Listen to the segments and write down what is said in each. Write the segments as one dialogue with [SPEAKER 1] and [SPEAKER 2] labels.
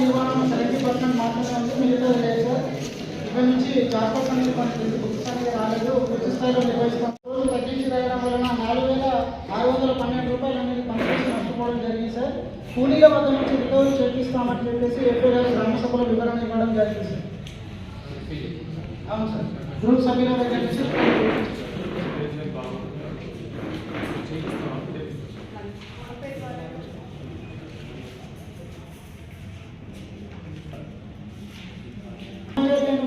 [SPEAKER 1] నిర్వహణ seventy percent మాత్రమే ఉంది మిగతా లేదు సార్. ఇక్కడ నుంచి జాబ్ అనేది మనకి బుక్స్ రాలేదు. పూర్తి స్థాయిలో నిర్వహిస్తాం. రోజు తగ్గించి రాయడం వలన నాలుగు వేల ఆరు వందల పన్నెండు రూపాయలు అనేది పనిచేసి నష్టపోవడం జరిగింది సార్. కూలీల వద్ద నుంచి రికవరీ చేపిస్తామని చెప్పేసి ఎఫ్ఐ గారు గ్రామసభలో వివరణ ఇవ్వడం జరిగింది సార్. అవును సార్. గ్రూప్ సభ్యుల దగ్గర నుంచి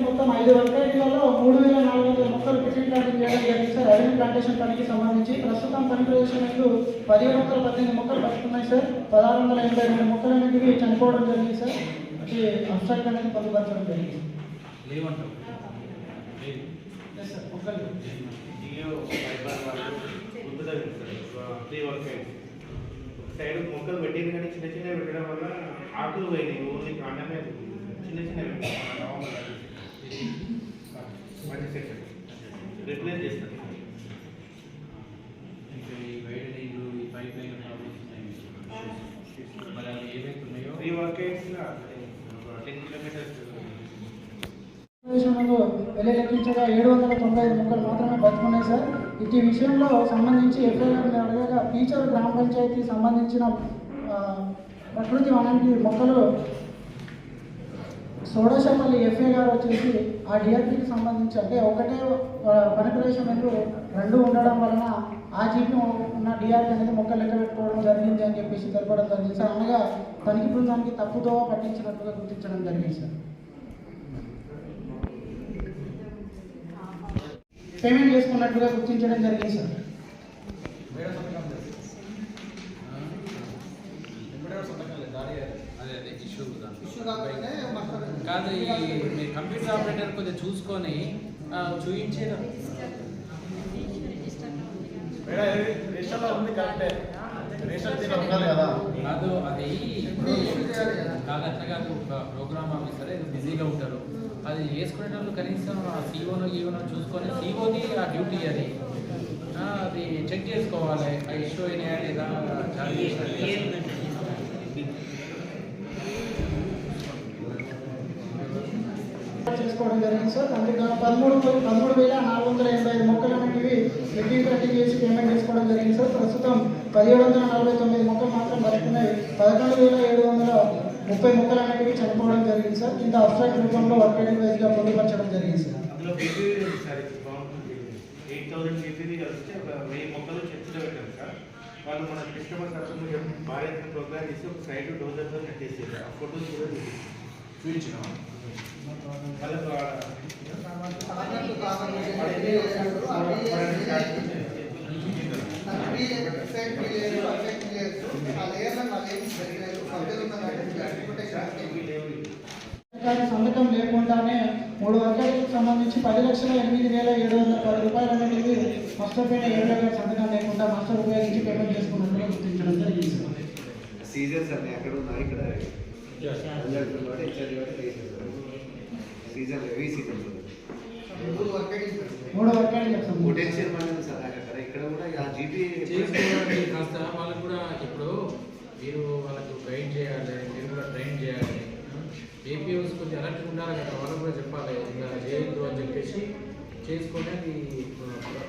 [SPEAKER 1] మొత్తం ఐదు వర్గాలలో మూడు వేల నాలుగు వందల మొక్కలు పిటింగ్ ప్లాంటింగ్ చేయడం జరిగింది ప్లాంటేషన్ పనికి సంబంధించి ప్రస్తుతం పని ప్రదేశంలో పదిహేడు వందల పద్దెనిమిది మొక్కలు బతుకున్నాయి సార్. పదహారు వందల ఎనభై రెండు మొక్కలు అనేవి చనిపోవడం జరిగింది సార్. అది అబ్స్ట్రాక్ట్ అనేది పొందుపరచడం జరిగింది
[SPEAKER 2] సైడ్ మొక్కలు పెట్టింది కానీ చిన్న చిన్న పెట్టడం వల్ల ఆకులు పోయినాయి. ఓన్లీ కాండమే చిన్న చిన్న సెక్షన్ రిప్లేస్ చేస్తారు
[SPEAKER 3] ఇంకా ఈ వైడ్ లైన్లు ఈ పైప్ లైన్ ప్రాబ్లమ్స్ ఉన్నాయి మీకు. మరి అవి ఏవైతే ఉన్నాయో
[SPEAKER 2] టెన్ కిలోమీటర్స్
[SPEAKER 1] వెళ్ళి లెక్కించగా ఏడు వందల తొంభై ఐదు మొక్కలు మాత్రమే బతుకున్నాయి సార్. ఇది విషయంలో సంబంధించి ఎఫ్ఐఆర్ గారిని అడగగా ఫీచర్ గ్రామ పంచాయతీ సంబంధించిన ప్రకృతి వనానికి మొక్కలు షోడశపల్లి ఎఫ్ఏ గారు వచ్చేసి ఆ డిఆర్పికి సంబంధించి అంటే ఒకటే పని ప్రదేశం రెండు ఉండడం వలన ఆ జీపీ ఉన్న డిఆర్ఏ అనేది మొక్కలు లెక్క పెట్టుకోవడం జరిగింది అని చెప్పేసి తెలపడం జరిగింది సార్. అనగా తనిఖీ బృందానికి తప్పుతో పట్టించినట్టుగా గుర్తించడం జరిగింది సార్. పేమెంట్ చేసుకున్నట్టుగా గుర్తించడం జరిగింది సార్.
[SPEAKER 3] అదే కాదు ఈ కంప్యూటర్ ఆపరేటర్ కొద్దిగా చూసుకొని ఆ, చూయించేదా
[SPEAKER 4] కదా.
[SPEAKER 3] కాదు అది ఇప్పుడు కాదు. అట్లా కాదు ఒక ప్రోగ్రామ్ ఆఫీసర్ బిజీగా ఉంటారు. అది చేసుకునేటప్పుడు కనీసం ఆ సీఓను గీఓను చూసుకొని సీఓది ఆ డ్యూటీ అది. ఆ, అది చెక్ చేసుకోవాలి. ఆ ఇష్యూ అయినాయా లేదా చార్జ్
[SPEAKER 1] చేసుకోవడం జరిగింది సార్. అందుకే పదమూడు పదమూడు వేల నాలుగు వందల ఎనభై ఐదు మొక్కలు అనేటివి మెట్టింగ్ కటింగ్ చేసి పేమెంట్ చేసుకోవడం జరిగింది. సార్ ప్రస్తుతం పదిహేడు వందల నలభై తొమ్మిది మొక్కలు మాత్రం బతుకున్నాయి. పదకొండు వేల ఏడు వందల ముప్పై మొక్కలు అనేటివి చనిపోవడం జరిగింది సార్. ఇంత అబ్స్ట్రాక్ట్ రూపంలో వర్క్ వైజ్గా పొందుపరచడం జరిగింది సార్.
[SPEAKER 2] వాళ్ళు మన కస్టమర్ సర్వీస్ భారీ ప్రోగ్రామ్ చేసి ఒక సైడ్ డోజర్తో కట్టేసేది ఆ ఫోటోస్ కూడా చూపించిన.
[SPEAKER 1] సంతకం లేకుండానే మూడు వర్గాలకు సంబంధించి పది లక్షల ఎనిమిది వేల ఏడు వందల పది రూపాయలు అనేవి నష్టపోయిన ఏడు గారి సంతకం లేకుండా మాస్టర్ ఉపయోగించి పేమెంట్ చేసుకున్నట్టుగా గుర్తించడం జరిగింది.
[SPEAKER 5] సీజర్స్ అన్ని ఎక్కడ ఉన్నాయి? ఇక్కడ సీజన్ హెవీ సీజన్
[SPEAKER 1] మూడు
[SPEAKER 5] మనీ ఉంది సార్ అక్కడ ఇక్కడ కూడా ఆ జీపీ
[SPEAKER 3] కాస్త వాళ్ళకు కూడా ఇప్పుడు మీరు వాళ్ళకు గైడ్ చేయాలి మీరు కూడా ట్రైన్ చేయాలి. ఏపీఓస్ కొంచెం అలర్ట్ ఉండాలి కదా వాళ్ళకు కూడా చెప్పాలి. ఇలా చేయొద్దు అని చెప్పేసి చేసుకొని అది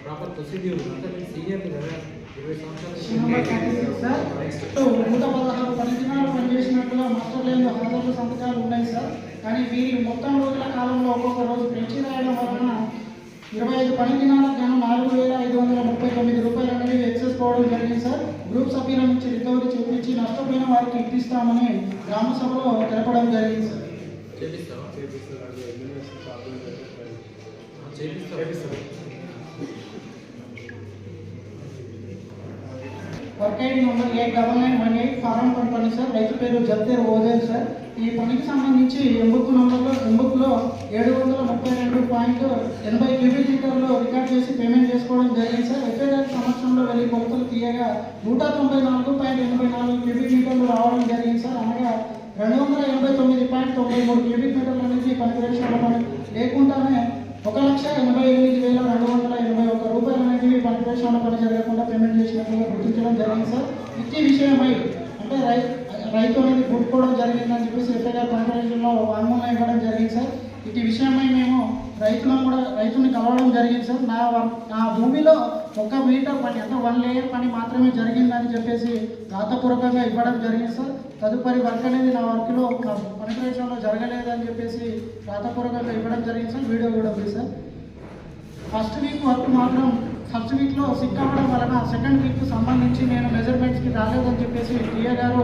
[SPEAKER 3] ప్రాపర్ ప్రొసీడ్యూర్ అంటే మీరు సీనియర్ కదా ఇరవై
[SPEAKER 1] సార్.
[SPEAKER 3] సంవత్సరాలు
[SPEAKER 1] పనిచేసినట్టుగా మాస్టర్ లైన్ సంతకాలు ఉన్నాయి సార్. కానీ వీరి మొత్తం రోజుల కాలంలో ఒక్కొక్క రోజు పెంచి రాయడం వలన ఇరవై ఐదు పని దినాలకు గాను నాలుగు వేల ఐదు వందల ముప్పై తొమ్మిది రూపాయలు అనేవి ఎక్సెస్ పోవడం జరిగింది సార్. గ్రూప్ సభ్యుల నుంచి రికవరీ చూపించి నష్టపోయిన వారికి ఇప్పిస్తామని గ్రామ సభలో తెలపడం జరిగింది sir. Work ID number eight double nine one eight form పంపండి సార్. రైతు పేరు జత్తేరు ఓదేల్ సార్. ఈ పనికి సంబంధించి ఎంబుక్ నంబర్లో ఎంబుక్లో ఏడు వందల ముప్పై రెండు పాయింట్ ఎనభై క్యూబిక్ మీటర్లు రికార్డ్ చేసి పేమెంట్ చేసుకోవడం జరిగింది సార్. ఎఫ్ఐఆర్ సంవత్సరంలో వెళ్ళి కొలతలు తీయగా నూట తొంభై నాలుగు పాయింట్ ఎనభై నాలుగు క్యూబిక్ మీటర్లు రావడం జరిగింది సార్. అనగా రెండు వందల ఎనభై తొమ్మిది పాయింట్ తొంభై మూడు క్యూబిక్ మీటర్ల అనేది పని ప్రదేశంలో పని లేకుండానే ఒక లక్ష ఎనభై ఎనిమిది వేల రెండు వందల ఎనభై ఒక్క రూపాయలు అనేవి పని ప్రదేశంలో పని జరగకుండా పేమెంట్ చేసినట్లుగా గుర్తించడం జరిగింది సార్. ఇచ్చే విషయమై అంటే రైతు అనేది కొట్టుకోవడం జరిగిందని చెప్పేసి ఎఫ్ఐఆర్ కాన్ఫరెన్స్లో వాంగ్మూలం ఇవ్వడం జరిగింది సార్. ఇటు విషయమై మేము రైతులను కూడా రైతుని కలవడం జరిగింది సార్. నా వ- నా భూమిలో ఒక మీటర్ పని అంటే వన్ లేయర్ పని మాత్రమే జరిగిందని చెప్పేసి రాతపూర్వకంగా ఇవ్వడం జరిగింది సార్. తదుపరి వర్క్ అనేది నా వర్క్లో నా పని ప్రదేశంలో జరగలేదని చెప్పేసి రాతపూర్వకంగా ఇవ్వడం జరిగింది సార్. వీడియో కూడా ఉంది సార్. ఫస్ట్ వీక్ వర్క్ మాత్రం ఫస్ట్ వీక్లో సిక్ అవ్వడం వలన సెకండ్ వీక్ సంబంధించి నేను మెజర్మెంట్స్కి రాలేదని చెప్పేసి టీఏ గారు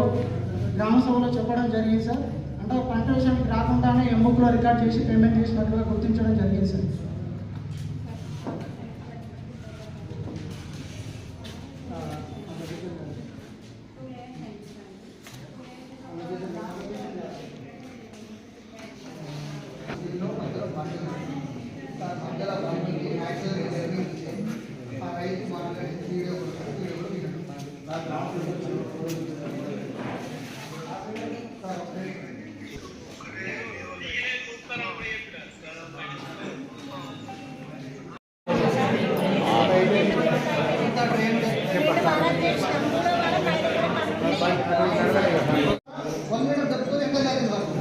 [SPEAKER 1] గ్రామ సభలో చెప్పడం జరిగింది సార్. అంటే పంట విషయానికి రాకుండానే ఎంబుక్లో రికార్డ్ చేసి పేమెంట్ చేసినట్లుగా గుర్తించడం జరిగింది సార్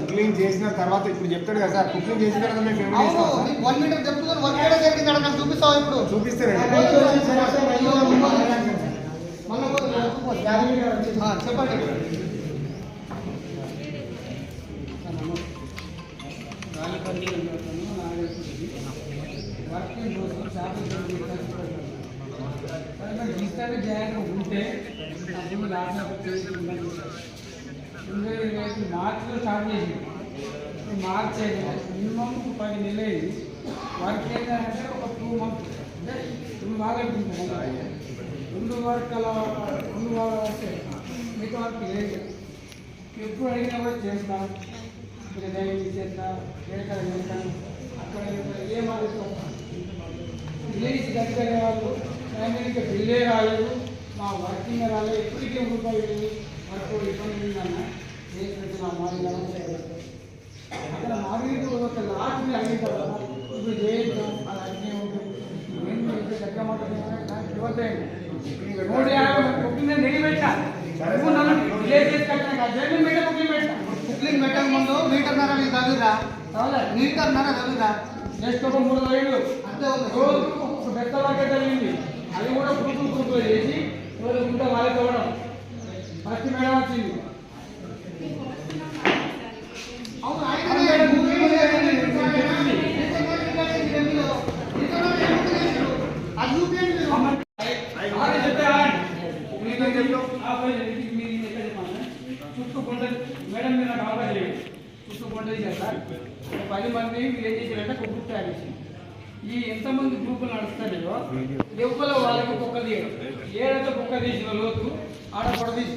[SPEAKER 6] కుకింగ్ చేసిన తర్వాత ఇప్పుడు చెప్తాడు కదా సార్ కుకింగ్ చేసిన తర్వాత మేము పేమెంట్ చేస్తాం సార్.
[SPEAKER 7] వన్ మీటర్ చెప్తున్నారు వర్క్ ఎక్కడ జరిగింది అక్కడ చూపిస్తావు ఇప్పుడు? ఆ, చెప్పండి.
[SPEAKER 8] ఉంటే లాస్ట్ మార్చిలో స్టార్ట్ చేసింది ఇప్పుడు మార్చ్ మినిమం పది నెలలు అయింది వర్క్ ఏంటంటే ఒక టూ మంత్ అంటే రెండు బాగా అయిపోతుంది రెండు వర్క్ అలా రెండు బాగా వస్తే మీకు వర్క్ లేదు. ఎప్పుడు అడిగినా కూడా చేస్తా. ఇక్కడ డైలీ చేస్తా ఎక్కడ చేస్తాను అక్కడ ఇక్కడ ఏం ఆలోచిస్తాం విలేజ్ దగ్గర వాళ్ళు ఫ్యామిలీకి బిల్లే రాలేదు మా వర్కింగ్ రాలేదు ఎప్పటికీ రూపాయలు వర్క్ ఇబ్బంది ఉందన్న ఏ ప్రతి మా మారి అక్కడ మారి ఒక అయిన తర్వాత ఇప్పుడు చేద్దాం అది అన్నీ ఉంటుంది ఏం చేస్తే దగ్గర మాట్లాడుతున్నా నూట యాభై కుకింగ్ నెగి పెట్టా నువ్వు నన్ను విలేజ్ కట్టినా జగన్ మీద కుకింగ్ పెట్టా.
[SPEAKER 7] కుక్లింగ్ పెట్టక ముందు మీటర్ నర మీకు తగిలిరా
[SPEAKER 8] చాలే
[SPEAKER 7] మీటర్ నర తగిలిరా
[SPEAKER 8] జస్ట్ ఒక మూడు వేలు.
[SPEAKER 7] అంతే
[SPEAKER 8] రోజు బకెట్ అయింది అది కూడా కురుకులు కురుకులు చేసి రోజు గుంట వాళ్ళకి ఇవ్వడం. ఫస్ట్ మేడం వచ్చింది
[SPEAKER 7] అవును ఆయన
[SPEAKER 8] అవును మేడం, నువ్వు ఏం చేయాలి?
[SPEAKER 7] అది చూపించండి మీరు.
[SPEAKER 8] ఆడే చెప్పే ఆడండి. మీకు ఏం చెప్పు? ఆ పోయి మీకు మీరు ఎక్కడ చెప్పాలి? చుట్టూ కొండ మేడం మీరు నాకు ఆర్డర్ చేయండి చుట్టూ కొండ చేస్తా ఒక పది మంది మీరు ఏం చేశారంటే ఒక గ్రూప్ తయారు చేసి ఈ ఎంతమంది గ్రూపులు నడుస్తాయో ఎవ్వరు వాళ్ళకి కుక్క తీయడం. ఏడైతే కుక్క తీసిన లోతు ఆడ పొడ తీసి.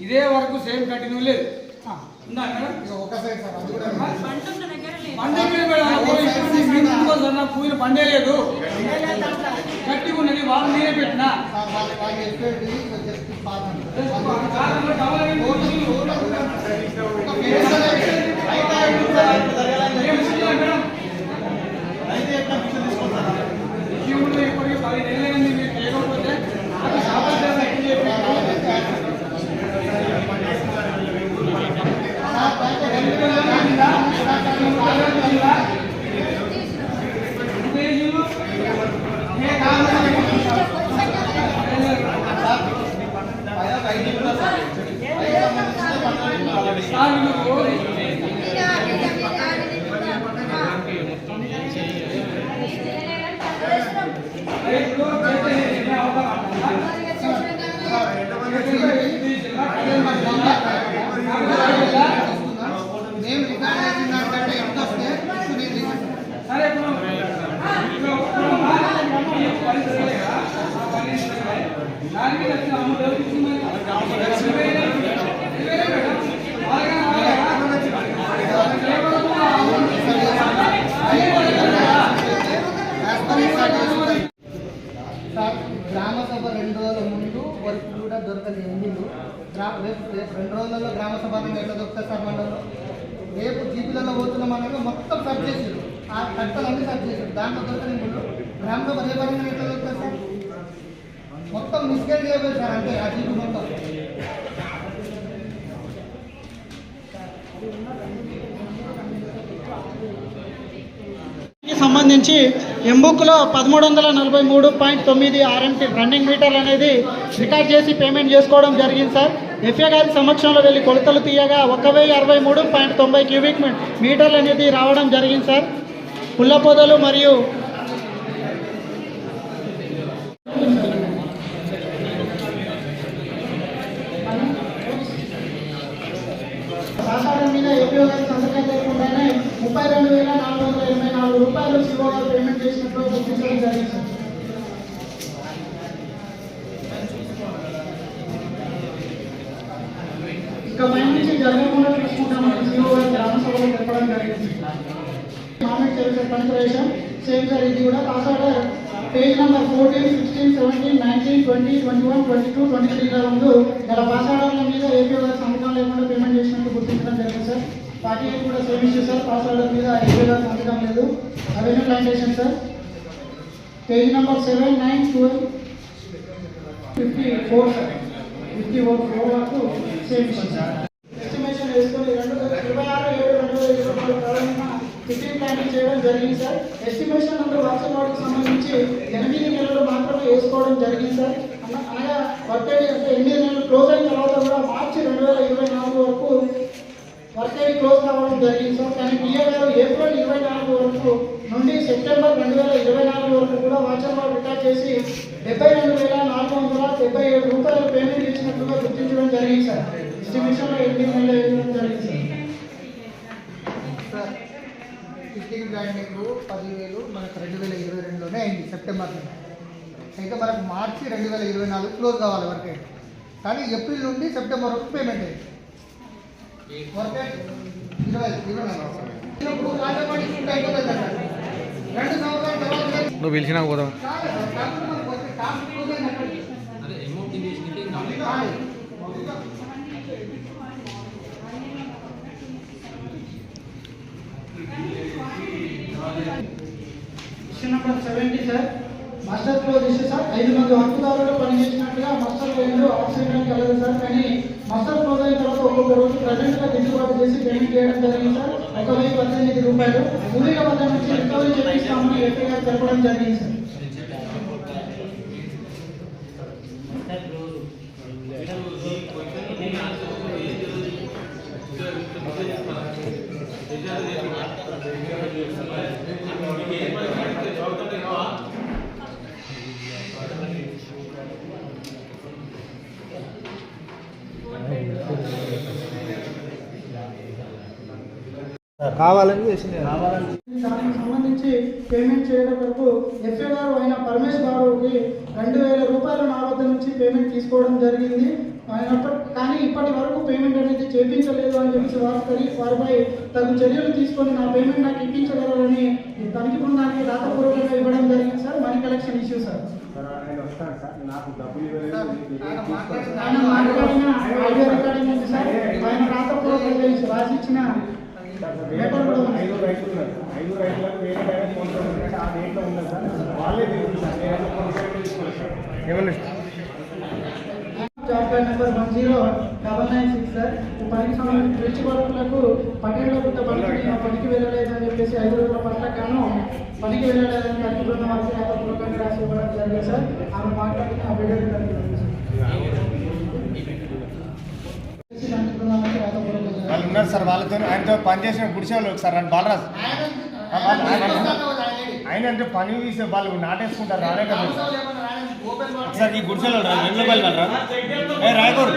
[SPEAKER 8] ఇదే వరకు సేమ్ కంటిన్యూ లేదు. ఆ, ఉందా మేడం?
[SPEAKER 7] ఒక సైడ్ సార్ అది కూడా
[SPEAKER 8] పండే లేదు. గట్టిగా ఉన్నది వాళ్ళు నేనే పెట్టినా.
[SPEAKER 7] సార్ వాళ్ళు వాళ్ళు చెప్పేది జస్ట్ పాదం
[SPEAKER 8] కాలంలో డబల్ అయ్యింది.
[SPEAKER 7] ఒక ఫేస్ అనేది రైట్ హ్యాండ్
[SPEAKER 8] ఏం చేయాలి మేడం? శివుడు ఇప్పటికీ పది నెలలైంది మీరు చేయకపోతే నాకు శాపం ఏం చెప్పి
[SPEAKER 7] మేము రికార్డ్ చేసిన దానికంటే ఎంత వస్తే ఇప్పుడు నేను రికార్డ్
[SPEAKER 8] సరే ఇప్పుడు ఇప్పుడు ఈ పని చేయలేదా? ఆ పని చేయలేదా? దానికి వచ్చిన అమౌంట్ ఎవరికి ఇచ్చింది మరి? రెండు వేలే. రెండు వేలే మేడం. వాళ్ళకైనా వాళ్ళకా? వాళ్ళకి లేకపోతే ఆ అమౌంట్
[SPEAKER 7] సార్ గ్రామ సభ రెండు రోజుల ముందు వరకు కూడా దొరకలేదు ఎన్నిలు రేపు రేపు రెండు రోజులలో గ్రామ సభ అనేది ఎట్లా సార్ మండలంలో? రేపు జీపీలలో పోతున్నాం అనగా మొత్తం సర్చ్ చేసారు ఆ కట్టలన్నీ సర్చ్ చేసారు దాంట్లో దొరకని గ్రామ సభ రేపు అనేది ఎట్లా సార్? మొత్తం మిస్గైడ్ చేయబోయి సార్ అంటే ఆ మొత్తం
[SPEAKER 1] సంబంధించి ఎంబుక్లో పదమూడు వందల నలభై మూడు పాయింట్ తొమ్మిది ఆర్ఎంటీ రన్నింగ్ మీటర్ అనేది రికార్డ్ చేసి పేమెంట్ చేసుకోవడం జరిగింది సార్. ఎఫ్ఏ గారి సమక్షంలో వెళ్ళి కొలతలు తీయగా ఒక వెయ్యి అరవై మూడు పాయింట్ తొంభై క్యూబిక్ మీటర్లు అనేది రావడం జరిగింది సార్. పుల్లపొదలు మరియు ముప్పై రెండు వేల నాలుగు వందల ఎనభై నాలుగు రూపాయలు సిఓ పేమెంట్ చేసినట్లు గుర్తించడం జరిగింది. సార్ ఇక పై నుంచి జరగకుండా చూసుకుంటామని సిఓ గారు చెప్పడం జరిగింది. కామెంట్ చేసే పంచరేషన్ సేమ్ సార్ ఇది కూడా pass order. Page number fourteen sixteen seventeen nineteen twenty twenty one twenty two twenty త్రీలో ముందు గల పాస్ మీద ఏపీ గారు సంతకం లేకుండా పేమెంట్ చేసినట్టు గుర్తించడం జరిగింది సార్. పార్టీ ఎయిట్ కూడా same issue sir pass order మీద ఏపీ పొందడం లేదు. Revenue plantation sir. Page number seven nine twelve. Fifty four sir. Fifty four four వరకు సేమ్ ఇష్యూ సార్. ఎస్టిమేషన్ వేసుకొని రెండు ఇరవై ఆరు ఏడు రెండు వేల ఇరవై నాలుగు ప్రారంభంగా ఫిఫ్టీన్ ప్లానింగ్ చేయడం జరిగింది సార్. ఎస్టిమేషన్ అంటే వార్షిక వాటికి సంబంధించి ఎనిమిది నెలలు మాత్రమే వేసుకోవడం జరిగింది సార్. అన- అనగా వర్క్ అంటే ఎనిమిది నెలలు క్లోజ్ అయిన తర్వాత కూడా మార్చి రెండు వేల ఇరవై నాలుగు వరకు వర్క్ క్లోజ్ కావడం జరిగింది. సార్ కానీ పిఏ గారు ఏప్రిల్ ఇరవై నాలుగు వరకు నుండి సెప్టెంబర్ రెండు వేల ఇరవై నాలుగు వరకు కూడా వాచర్ వార్డ్ రికార్డ్ చేసి డెబ్బై రెండు వేల నాలుగు వందల డెబ్బై ఏడు రూపాయలు పేమెంట్ ఇచ్చినట్లుగా గుర్తించడం జరిగింది సార్. ఎస్టిమేషన్లో ఎనిమిది నెలలు వేయడం జరిగింది సార్.
[SPEAKER 7] సార్ ఫిఫ్టీన్ గ్రాండింగ్ పదివేలు మనకు రెండు వేల ఇరవై రెండులోనే అయింది సెప్టెంబర్ అయితే మనకు మార్చి రెండు వేల ఇరవై నాలుగు క్లోజ్ కావాలి వరకే కానీ ఏప్రిల్ నుండి సెప్టెంబర్ వరకు పేమెంట్ అయింది.
[SPEAKER 3] నువ్వు పిలిచినా పోదాం.
[SPEAKER 1] Number seventy sir muster close issue sir ఐదు మంది హక్కుదారులు పనిచేసినట్టుగా మాస్టర్ క్లోజ్ ఆక్సిడెంట్ కలదు సార్ కానీ మాస్టర్ క్లోజ్ అయిన తర్వాత ఒక్కొక్క రోజు ప్రజెంట్గా దిద్దుబాటు చేసి పేమెంట్ చేయడం జరిగింది సార్. ఒక వెయ్యి పద్దెనిమిది రూపాయలు. కూలీల వద్ద నుంచి రికవరీ చేపిస్తామని ఏపీ గారు తెలపడం జరిగింది సార్.
[SPEAKER 6] ఏం కావాలని చేసింది.
[SPEAKER 1] దానికి సంబంధించి పేమెంట్ చేయడం వరకు ఎఫ్ఏ గారు అయిన పరమేష్ బాబుకి రెండు వేల రూపాయలు నా వద్ద నుంచి పేమెంట్ తీసుకోవడం జరిగింది. అయినప్పటి కానీ ఇప్పటి వరకు పేమెంట్ అనేది చేపించలేదు అని చెప్పి వారు వారిపై తగు చర్యలు తీసుకొని నా పేమెంట్ నాకు ఇప్పించగలరని తనిఖీ బృందానికి రాతపూర్వకంగా ఇవ్వడం జరిగింది sir. Money collection issue sir.
[SPEAKER 6] ఆయన సార్.
[SPEAKER 7] ఆయన మాట్లాడిన
[SPEAKER 1] ఆయన మాట్లాడిన ఆడియో రికార్డింగ్ ఉంది సార్ ఆయన రాతపూర్వకంగా రాసిచ్చిన పేపర్ కూడా ఉంది.
[SPEAKER 6] ఐదు రైతులు ఉన్నారు ఐదు రైతులకు వేరే ఆ డేట్లో సార్ వాళ్ళే తీసుకుంటారు తీసుకోలేదు ఏమన్నా
[SPEAKER 1] job card number one zero double nine six sir ఈ పనికి సంబంధించి బ్రిడ్జ్ వర్కులకు పన్నెండు గుట్ట పనికి పనికి వెళ్ళలేదని చెప్పేసి ఐదు రోజుల పట్ల కాను పనికి వెళ్ళలేదని అతి బృందం వారికి రాసి ఇవ్వడం జరిగింది సార్ ఆమె మాట్లాడిన ఆ వీడియో రికార్డింగ్ ఉంది సార్. చేసి కట్టి బృందం వారికి రాతపూర్వకంగా
[SPEAKER 6] వాళ్ళు ఉన్నారు సార్ వాళ్ళతో ఆయనతో పనిచేసిన గుడిసేవాళ్ళు ఒకసారి రండి బాలరాజ్. ఆయన- అంటే పని తీసే వాళ్ళు నాటేసుకుంటారు రానే కదా సార్ ఈ గుడిసెలో రా రెండు రూపాయలు రా ఏ రాయకూర్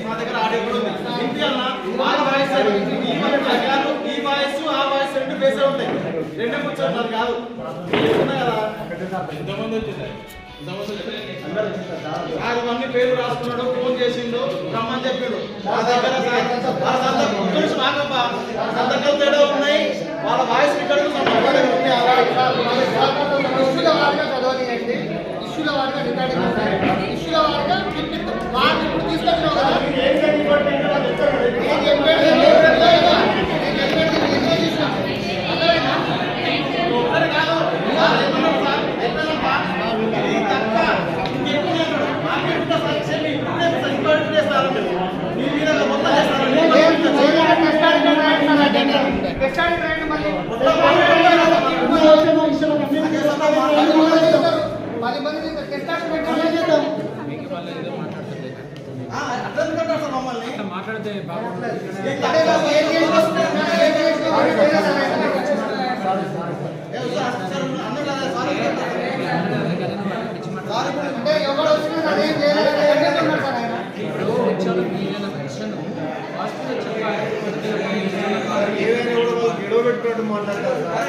[SPEAKER 4] మా దగ్గర ఆడియో కూడా ఉంది వినిపియాలనా? ఆ వాయిస్ ఈ వాయిస్ కాదు, ఈ వాయిస్ ఆ వాయిస్ రెండు బేసే ఉంటాయి రెండు కూర్చోన్నారు కాదు ఉన్నాయి కదా ఇవన్నీ పేరు రాసుకున్నాడు ఫోన్ చేసిండు రమ్మని చెప్పిండు. మా దగ్గర సంతకాలు తేడా ఉన్నాయి వాళ్ళ వాయిస్ రికార్డు
[SPEAKER 3] పది మంది
[SPEAKER 4] మాట్లాడుతుంది మాట్లాడితే
[SPEAKER 3] అంటే ఎవరు
[SPEAKER 6] మాట్లాడతారు.